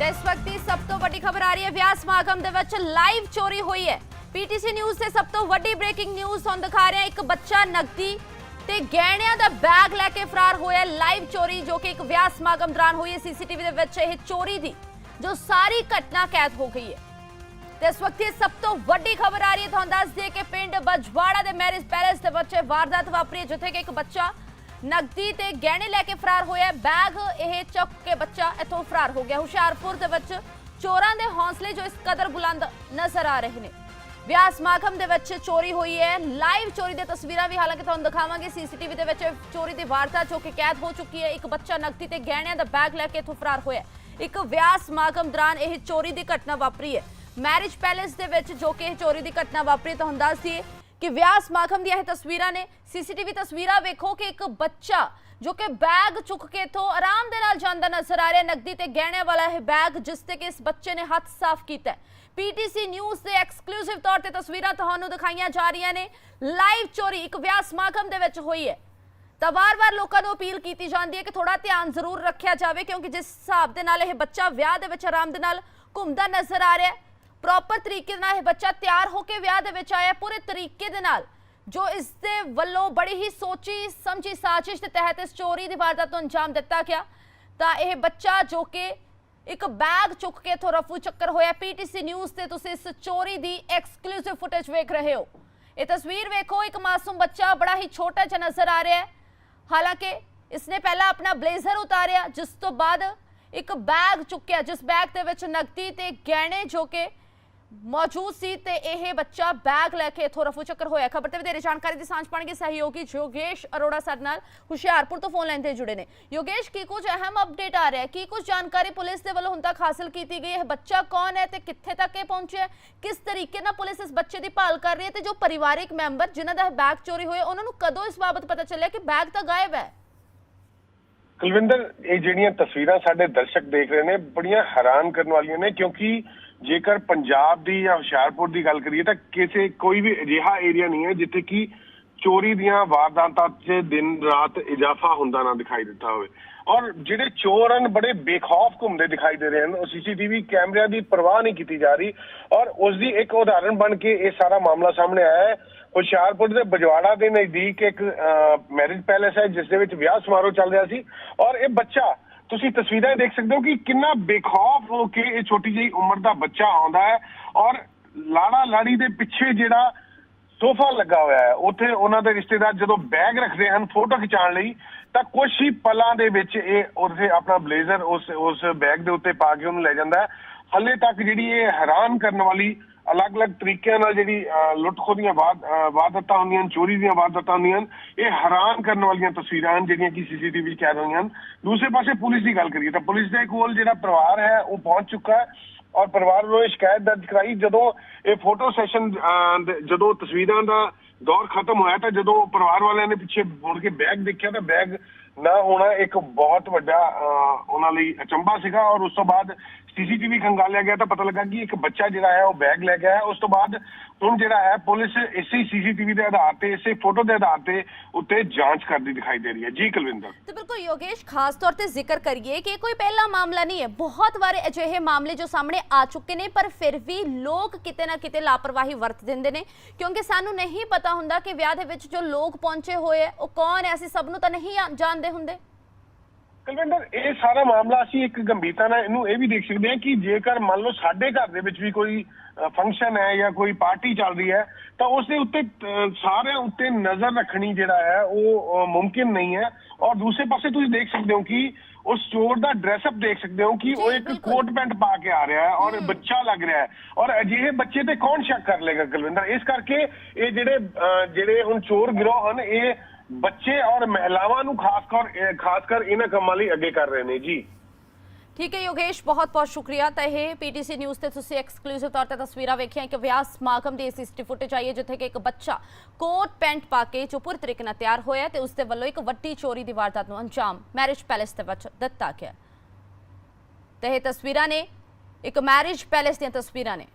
ਤੇ ਇਸ ਵਕਤ ਦੀ ਸਭ ਤੋਂ ਵੱਡੀ ਖਬਰ ਆ ਰਹੀ ਹੈ। ਵਿਆਹ ਸਮਾਗਮ ਦੇ ਵਿੱਚ ਲਾਈਵ ਚੋਰੀ ਹੋਈ ਹੈ। ਪੀਟੀਸੀ ਨਿਊਜ਼ ਤੇ ਸਭ ਤੋਂ ਵੱਡੀ ਬ੍ਰੇਕਿੰਗ ਨਿਊਜ਼ ਤੁਹਾਨੂੰ ਦਿਖਾ ਰਹੇ ਇੱਕ ਬੱਚਾ ਨਕਦੀ ਤੇ ਗਹਿਣਿਆਂ ਦਾ ਬੈਗ ਲੈ ਕੇ ਫਰਾਰ ਹੋਇਆ। ਲਾਈਵ ਚੋਰੀ ਜੋ ਕਿ ਇੱਕ ਵਿਆਹ ਸਮਾਗਮ ਦੌਰਾਨ ਹੋਈ ਹੈ। ਸੀਸੀਟੀਵੀ ਦੇ ਵਿੱਚ ਇਹ ਚੋਰੀ ਦੀ ਜੋ ਸਾਰੀ ਘਟਨਾ ਕੈਦ ਹੋ ਗਈ ਹੈ। ਤੇ ਇਸ ਵਕਤ ਇਹ ਸਭ ਤੋਂ ਵੱਡੀ ਖਬਰ ਆ ਰਹੀ ਹੈ। ਤੁਹਾਨੂੰ ਦੱਸ ਦਈਏ ਕਿ ਪਿੰਡ ਬਜਵਾੜਾ ਦੇ ਮੈਰਿਜ ਪੈਲੇਸ ਦੇ ਵਿੱਚ ਵਾਰਦਾਤ ਵਾਪਰੀ ਹੈ, ਜਿੱਥੇ ਕਿ ਇੱਕ ਬੱਚਾ ਨਕਦੀ ਤੇ ਗਹਿਣੇ ਲੈ ਕੇ ਫਰਾਰ ਹੋਇਆ ਬੈਗ ਇਹ ਚੁੱਕ ਕੇ ਬੱਚਾ ਇੱਥੋਂ ਫਰਾਰ ਹੋ ਗਿਆ। ਹੁਸ਼ਿਆਰਪੁਰ ਦੇ ਵਿੱਚ ਚੋਰਾਂ ਦੇ ਹੌਸਲੇ ਜੋ ਇਸ ਕਦਰ ਬੁਲੰਦ ਨਜ਼ਰ ਆ ਰਹੇ ਨੇ। ਵਿਆਹ ਸਮਾਗਮ ਦੇ ਵਿੱਚ ਚੋਰੀ ਹੋਈ ਹੈ। ਲਾਈਵ ਚੋਰੀ ਦੀਆਂ ਤਸਵੀਰਾਂ ਵੀ ਹਾਲਾਂਕਿ ਤੁਹਾਨੂੰ ਦਿਖਾਵਾਂਗੇ। ਸੀਸੀਟੀਵੀ ਦੇ ਵਿੱਚ ਚੋਰੀ ਦੀ ਵਾਰਤਾ ਜੋ ਕਿ ਕੈਦ ਹੋ ਚੁੱਕੀ ਹੈ। ਇੱਕ ਬੱਚਾ ਨਕਦੀ ਤੇ ਗਹਿਣਿਆਂ ਦਾ ਬੈਗ ਲੈ ਕੇ ਇੱਥੋਂ ਫਰਾਰ ਹੋਇਆ ਇੱਕ ਵਿਆਹ ਸਮਾਗਮ ਦੌਰਾਨ ਇਹ ਚੋਰੀ ਦੀ ਘਟਨਾ ਵਾਪਰੀ ਹੈ। ਮੈਰਿਜ ਪੈਲੇਸ ਦੇ ਵਿੱਚ ਜੋ ਕਿ ਇਹ ਚੋਰੀ ਦੀ ਘਟਨਾ ਵਾਪਰੀ ਤੁਹਾਨੂੰ ਦੱਸ ਦਈਏ ਕਿ ਵਿਆਹ ਸਮਾਗਮ ਦੀਆਂ ਇਹ ਤਸਵੀਰਾਂ ਨੇ। ਸੀਸੀਟੀਵੀ ਤਸਵੀਰਾਂ ਵੇਖੋ ਕਿ ਇੱਕ ਬੱਚਾ ਜੋ ਕਿ ਬੈਗ ਚੁੱਕ ਕੇ ਇੱਥੋਂ ਆਰਾਮ ਦੇ ਨਾਲ ਜਾਂਦਾ ਨਜ਼ਰ ਆ ਰਿਹਾ। ਨਕਦੀ ਤੇ ਗਹਿਣਿਆਂ ਵਾਲਾ ਇਹ ਬੈਗ ਜਿਸ ਤੇ ਕਿ ਇਸ ਬੱਚੇ ਨੇ ਹੱਥ ਸਾਫ਼ ਕੀਤਾ ਹੈ। ਪੀਟੀਸੀ ਨਿਊਜ਼ ਦੇ ਐਕਸਕਲੂਸਿਵ ਤੌਰ ਤੇ ਤਸਵੀਰਾਂ ਤੁਹਾਨੂੰ ਦਿਖਾਈਆਂ ਜਾ ਰਹੀਆਂ ਨੇ। ਲਾਈਵ ਚੋਰੀ ਇੱਕ ਵਿਆਹ ਸਮਾਗਮ ਦੇ ਵਿੱਚ ਹੋਈ ਹੈ। ਤਾਂ ਵਾਰ-ਵਾਰ ਲੋਕਾਂ ਨੂੰ ਅਪੀਲ ਕੀਤੀ ਜਾਂਦੀ ਹੈ ਕਿ ਥੋੜਾ ਧਿਆਨ ਜ਼ਰੂਰ ਰੱਖਿਆ ਜਾਵੇ ਕਿਉਂਕਿ ਜਿਸ ਹਿਸਾਬ ਦੇ ਨਾਲ ਇਹ ਬੱਚਾ ਵਿਆਹ ਦੇ ਵਿੱਚ ਆਰਾਮ ਦੇ ਨਾਲ ਘੁੰਮਦਾ ਨਜ਼ਰ ਆ ਰਿਹਾ ਹੈ ਪ੍ਰੋਪਰ ਤਰੀਕੇ ਨਾਲ ਇਹ ਬੱਚਾ ਤਿਆਰ ਹੋ ਕੇ ਵਿਆਹ ਦੇ ਵਿੱਚ ਆਇਆ, ਪੂਰੇ ਤਰੀਕੇ ਦੇ ਨਾਲ, ਜੋ ਇਸ ਦੇ ਵੱਲੋਂ ਬੜੀ ਹੀ ਸੋਚੀ, ਸਮਝੀ ਸਾਜ਼ਿਸ਼ ਦੇ ਤਹਿਤ ਇਸ ਚੋਰੀ ਦੀ ਵਾਰਦਾਤ ਨੂੰ ਅੰਜਾਮ ਦਿੱਤਾ ਗਿਆ। ਤਾਂ ਇਹ ਬੱਚਾ ਜੋ ਕਿ ਇੱਕ ਬੈਗ ਚੁੱਕ ਕੇ ਇੱਥੋਂ ਰਫੂ ਚੱਕਰ ਹੋਇਆ, ਪੀਟੀਸੀ ਨਿਊਜ਼ ਤੇ ਤੁਸੀਂ ਇਸ ਚੋਰੀ ਦੀ ਐਕਸਕਲੂਸਿਵ ਫੁਟੇਜ ਵੇਖ ਰਹੇ ਹੋ। ਇਹ ਤਸਵੀਰ ਵੇਖੋ, ਇੱਕ ਮਾਸੂਮ ਬੱਚਾ ਬੜਾ ਹੀ ਛੋਟਾ ਜਿਹਾ ਨਜ਼ਰ ਆ ਰਿਹਾ ਹੈ। ਹਾਲਾਂਕਿ ਇਸਨੇ ਪਹਿਲਾਂ ਆਪਣਾ ਬਲੇਜ਼ਰ ਉਤਾਰਿਆ, ਜਿਸ ਤੋਂ ਬਾਅਦ ਇੱਕ ਬੈਗ ਚੁੱਕਿਆ, ਜਿਸ ਬੈਗ ਦੇ ਵਿੱਚ ਨਕਦੀ ਤੇ ਗਹਿਣੇ ਜੋ ਕਿ ਮੌਜੂਦ ਸੀ ਤੇ ਇਹ ਬੱਚਾ ਬੈਗ ਲੈ ਕੇ ਇਥੋਂ ਰਫੂ ਚੱਕਰ ਹੋਇਆ। ਖਬਰ ਤੇ ਵਧੇਰੇ ਜਾਣਕਾਰੀ ਦੀ ਸਾਂਝ ਪਾਣਗੇ ਸਹਿਯੋਗੀ ਯੋਗੇਸ਼ ਅਰੋੜਾ ਸਾਡੇ ਨਾਲ ਹੁਸ਼ਿਆਰਪੁਰ ਤੋਂ ਫੋਨ ਲਾਈਨ ਤੇ ਜੁੜੇ ਨੇ। ਯੋਗੇਸ਼, ਕੀ ਕੁਝ ਅਹਿਮ ਅਪਡੇਟ ਆ ਰਿਹਾ ਹੈ? ਕੀ ਕੁਝ ਜਾਣਕਾਰੀ ਪੁਲਿਸ ਦੇ ਵੱਲੋਂ ਹੁਣ ਤੱਕ ਹਾਸਲ ਕੀਤੀ ਗਈ? ਹੈ ਬੱਚਾ ਕੌਣ ਹੈ ਤੇ ਕਿੱਥੇ ਤੱਕ ਇਹ ਪਹੁੰਚਿਆ ਕਿਸ ਤਰੀਕੇ ਨਾਲ ਪੁਲਿਸ ਇਸ ਬੱਚੇ ਦੀ ਭਾਲ ਕਰ ਰਹੀ ਹੈ ਤੇ ਜੋ ਪਰਿਵਾਰਿਕ ਮੈਂਬਰ ਜਿਨ੍ਹਾਂ ਦਾ ਬੈਗ ਚੋਰੀ ਹੋਇਆ, ਉਹਨਾਂ ਨੂੰ ਕਦੋਂ ਇਸ ਬਾਬਤ ਪਤਾ ਚੱਲਿਆ ਕਿ ਬੈਗ ਤਾਂ ਗਾਇਬ ਹੈ? ਕੁਲਵਿੰਦਰ, ਇਹ ਜਿਹੜੀਆਂ ਤਸਵੀਰਾਂ ਸਾਡੇ ਦਰਸ਼ਕ ਦੇਖ ਰਹੇ ਨੇ, ਬੜੀਆਂ ਹੈਰਾਨ ਕਰਨ ਵਾਲੀਆਂ ਨੇ ਕਿਉਂਕਿ ਜੇਕਰ ਪੰਜਾਬ ਦੀ ਜਾਂ ਹੁਸ਼ਿਆਰਪੁਰ ਦੀ ਗੱਲ ਕਰੀਏ ਤਾਂ ਕਿਸੇ ਕੋਈ ਵੀ ਅਜਿਹਾ ਏਰੀਆ ਨਹੀਂ ਹੈ ਜਿੱਥੇ ਕਿ ਚੋਰੀ ਦੀਆਂ ਵਾਰਦਾਤਾਂ 'ਚ ਦਿਨ ਰਾਤ ਇਜ਼ਾਫਾ ਹੁੰਦਾ ਨਾ ਦਿਖਾਈ ਦਿੱਤਾ ਹੋਵੇ। ਔਰ ਜਿਹੜੇ ਚੋਰ ਹਨ, ਬੜੇ ਬੇਖੌਫ ਘੁੰਮਦੇ ਦਿਖਾਈ ਦੇ ਰਹੇ ਹਨ। ਉਹ ਸੀਸੀਟੀਵੀ ਕੈਮਰਿਆਂ ਦੀ ਪਰਵਾਹ ਨਹੀਂ ਕੀਤੀ ਜਾ ਰਹੀ ਔਰ ਉਸ ਦੀ ਇੱਕ ਉਦਾਹਰਣ ਬਣ ਕੇ ਇਹ ਸਾਰਾ ਮਾਮਲਾ ਸਾਹਮਣੇ ਆਇਆ ਹੈ। ਹੁਸ਼ਿਆਰਪੁਰ ਦੇ ਬਜਵਾੜਾ ਦੇ ਨਜ਼ਦੀਕ ਇੱਕ ਮੈਰਿਜ ਪੈਲੇਸ ਹੈ, ਜਿਸ ਦੇ ਵਿੱਚ ਵਿਆਹ ਸਮਾਰੋਹ ਚੱਲ ਰਿਹਾ ਸੀ। ਔਰ ਇਹ ਬੱਚਾ ਤੁਸੀਂ ਤਸਵੀਰਾਂ ਦੇਖ ਸਕਦੇ ਹੋ ਕਿ ਕਿੰਨਾ ਬੇਖੌਫ ਹੋ ਕੇ ਇਹ ਛੋਟੀ ਜਿਹੀ ਉਮਰ ਦਾ ਬੱਚਾ ਆਉਂਦਾ ਹੈ ਔਰ ਲਾੜਾ ਲਾੜੀ ਦੇ ਪਿੱਛੇ ਜਿਹੜਾ ਸੋਫਾ ਲੱਗਾ ਹੋਇਆ ਹੈ, ਉੱਥੇ ਉਹਨਾਂ ਦੇ ਰਿਸ਼ਤੇਦਾਰ ਜਦੋਂ ਬੈਗ ਰੱਖਦੇ ਹਨ, ਫੋਟੋ ਖਿਚਾਉਣ ਲਈ, ਤਾਂ ਕੁਝ ਹੀ ਪਲਾਂ ਦੇ ਵਿੱਚ ਇਹ ਉੱਥੇ ਆਪਣਾ ਬਲੇਜ਼ਰ ਉਸ ਉਸ ਬੈਗ ਦੇ ਉੱਤੇ ਪਾ ਕੇ ਉਹਨੂੰ ਲੈ ਜਾਂਦਾ ਹੈ। ਹੱਲੇ ਤੱਕ ਜਿਹੜੀ ਇਹ ਹੈਰਾਨ ਕਰਨ ਵਾਲੀ ਅਲੱਗ-ਅਲੱਗ ਤਰੀਕਿਆਂ ਨਾਲ ਜਿਹੜੀ ਅਹ, ਲੁੱਟ-ਖੋਹ ਦੀਆਂ ਵਾਰ- ਵਾਰਦਾਤਾਂ ਹੁੰਦੀਆਂ ਹਨ ਚੋਰੀ ਦੀਆਂ ਵਾਰਦਾਤਾਂ ਹੁੰਦੀਆਂ ਹਨ ਇਹ ਹੈਰਾਨ ਕਰਨ ਵਾਲੀਆਂ ਤਸਵੀਰਾਂ ਹਨ ਜਿਹੜੀਆਂ ਕਿ ਸੀਸੀਟੀਵੀ 'ਚ ਕੈਦ ਹੋਈਆਂ ਹਨ। ਦੂਸਰੇ ਪਾਸੇ ਪੁਲਿਸ ਦੀ ਗੱਲ ਕਰੀਏ ਤਾਂ ਪੁਲਿਸ ਦੇ ਕੋਲ ਜਿਹੜਾ ਪਰਿਵਾਰ ਹੈ ਉਹ ਪਹੁੰਚ ਚੁੱਕਾ ਹੈ ਔਰ ਪਰਿਵਾਰ ਵੱਲੋਂ ਇਹ ਸ਼ਿਕਾਇਤ ਦਰਜ ਕਰਾਈ। ਜਦੋਂ ਇਹ ਫੋਟੋ ਸੈਸ਼ਨ ਜਦੋਂ ਤਸਵੀਰਾਂ ਦਾ ਦੌਰ ਖਤਮ ਹੋਇਆ ਤਾਂ ਜਦੋਂ ਪਰਿਵਾਰ ਵਾਲਿਆਂ ਨੇ ਪਿੱਛੇ ਮੁੜ ਕੇ ਬੈਗ ਦੇਖਿਆ ਤਾਂ ਬੈਗ ਨਾ ਹੋਣਾ ਇੱਕ ਬਹੁਤ ਵੱਡਾ ਉਹਨਾਂ ਲਈ ਅਚੰਭਾ ਸੀਗਾ ਔਰ ਉਸ ਤੋਂ ਬਾਅਦ ਸੀਸੀਟੀਵੀ ਖੰਗਾਲਿਆ ਗਿਆ ਤਾਂ ਪਤਾ ਲੱਗਾ ਕਿ ਇੱਕ ਬੱਚਾ ਜਿਹੜਾ ਹੈ ਉਹ ਬੈਗ ਲੈ ਗਿਆ ਹੈ ਉਸ ਤੋਂ ਬਾਅਦ ਹੁਣ ਜਿਹੜਾ ਹੈ ਪੁਲਿਸ ਇਸੇ ਸੀਸੀਟੀਵੀ ਦੇ ਆਧਾਰ ਤੇ, ਇਸੇ ਫੋਟੋ ਦੇ ਆਧਾਰ ਤੇ ਉੱਤੇ ਜਾਂਚ ਕਰਦੀ ਦਿਖਾਈ ਦੇ ਰਹੀ ਹੈ। ਜੀ ਕੁਲਵਿੰਦਰ। ਤੇ ਬਿਲਕੁਲ ਯੋਗੇਸ਼, ਖਾਸ ਤੌਰ ਤੇ ਜ਼ਿਕਰ ਕਰੀਏ ਕਿ ਕੋਈ ਪਹਿਲਾ ਮਾਮਲਾ ਨਹੀਂ ਹੈ। ਬਹੁਤ ਵਾਰ ਅਜਿਹੇ ਮਾਮਲੇ ਜੋ ਸਾਹਮਣੇ ਆ ਚੁੱਕੇ ਨੇ, ਪਰ ਫਿਰ ਵੀ ਲੋਕ ਕਿਤੇ ਨਾ ਕਿਤੇ ਲਾਪਰਵਾਹੀ ਵਰਤ ਦਿੰਦੇ ਨੇ, ਕਿਉਂਕਿ ਸਾਨੂੰ ਨਹੀਂ ਪਤਾ ਹੁੰਦਾ ਕਿ ਵਿਆਹ ਦੇ ਵਿੱਚ ਜੋ ਲੋਕ ਪਹੁੰਚੇ ਹੋਏ ਹੈ ਉਹ ਕੌਣ ਹੈ? ਅਸੀਂ ਸਭ ਨੂੰ ਤਾਂ ਨਹੀਂ ਆ- ਜਾਣਦੇ ਹੁੰਦੇ? ਕੁਲਵਿੰਦਰ ਇਹ ਸਾਰਾ ਮਾਮਲਾ ਅਸੀਂ ਇੱਕ ਗੰਭੀਰਤਾ ਨਾਲ ਇਹਨੂੰ ਇਹ ਵੀ ਦੇਖ ਸਕਦੇ ਹਾਂ ਕਿ ਜੇਕਰ ਮੰਨ ਲਓ ਸਾਡੇ ਘਰ ਦੇ ਵਿੱਚ ਵੀ ਕੋਈ ਫੰਕਸ਼ਨ ਹੈ ਜਾਂ ਕੋਈ ਪਾਰਟੀ ਚੱਲ ਰਹੀ ਹੈ ਤਾਂ ਉਸ ਦੇ ਉੱਤੇ ਸਾਰਿਆਂ ਉੱਤੇ ਨਜ਼ਰ ਰੱਖਣੀ ਜਿਹੜਾ ਹੈ ਉਹ ਮੁਮਕਿਨ ਨਹੀਂ ਹੈ। ਔਰ ਦੂਸਰੇ ਪਾਸੇ ਤੁਸੀਂ ਦੇਖ ਸਕਦੇ ਹੋ ਕਿ ਉਸ ਚੋਰ ਦਾ ਡਰੈਸਅਪ ਦੇਖ ਸਕਦੇ ਹੋ ਕਿ ਉਹ ਇੱਕ। ਕੋਟ ਪੈਂਟ ਪਾ ਕੇ ਆ ਰਿਹਾ ਹੈ ਔਰ ਬੱਚਾ ਲੱਗ ਰਿਹਾ ਹੈ। ਔਰ ਅਜਿਹੇ ਬੱਚੇ ਤੇ ਕੌਣ ਸ਼ੱਕ ਕਰ ਲੇਗਾ ਕੁਲਵਿੰਦਰ? ਇਸ ਕਰਕੇ ਇਹ ਜਿਹੜੇ ਜਿਹੜੇ ਹੁਣ ਚੋਰ ਗਿਰੋਹ ਹਨ ਇਹ ਬੱਚੇ ਔਰ ਮਹਿਲਾਵਾਂ ਨੂੰ ਖਾਸ ਕਰ ਖਾਸ ਕਰ ਇਹਨਾਂ ਕੰਮਾਂ ਲਈ ਅੱਗੇ ਕਰ ਰਹੇ ਨੇ, ਜੀ। ਠੀਕ ਹੈ, ਯੋਗੇਸ਼, ਬਹੁਤ ਬਹੁਤ ਸ਼ੁਕਰੀਆ। ਤਾਂ ਇਹ ਪੀਟੀਸੀ ਨਿਊਜ਼ ਤੇ ਤੁਸੀਂ ਐਕਸਕਲੂਸਿਵ ਤੌਰ ਤੇ ਤਸਵੀਰਾਂ ਵੇਖੀਆਂ ਕਿ ਵਿਆਹ ਸਮਾਗਮ ਦੀ ਸੀਸੀਟੀਵੀ ਫੁਟੇਜ ਆਈ ਹੈ, ਜਿੱਥੇ ਕਿ ਇੱਕ ਬੱਚਾ ਕੋਟ, ਪੈਂਟ ਪਾ ਕੇ ਜੋ ਤਰੀਕੇ ਨਾਲ ਤਿਆਰ ਹੋਇਆ ਤੇ ਉਸ ਦੇ ਵੱਲੋਂ ਇੱਕ ਵੱਡੀ ਚੋਰੀ ਦੀ ਵਾਰਦਾਤ ਨੂੰ ਅੰਜਾਮ ਮੈਰਿਜ ਪੈਲੇਸ ਦੇ ਵਿੱਚ ਦਿੱਤਾ ਗਿਆ। ਤੇ ਇਹ ਤਸਵੀਰਾਂ ਨੇ, ਇੱਕ ਮੈਰਿਜ ਪੈਲੇਸ ਦੀਆਂ ਤਸਵੀਰਾਂ ਨੇ।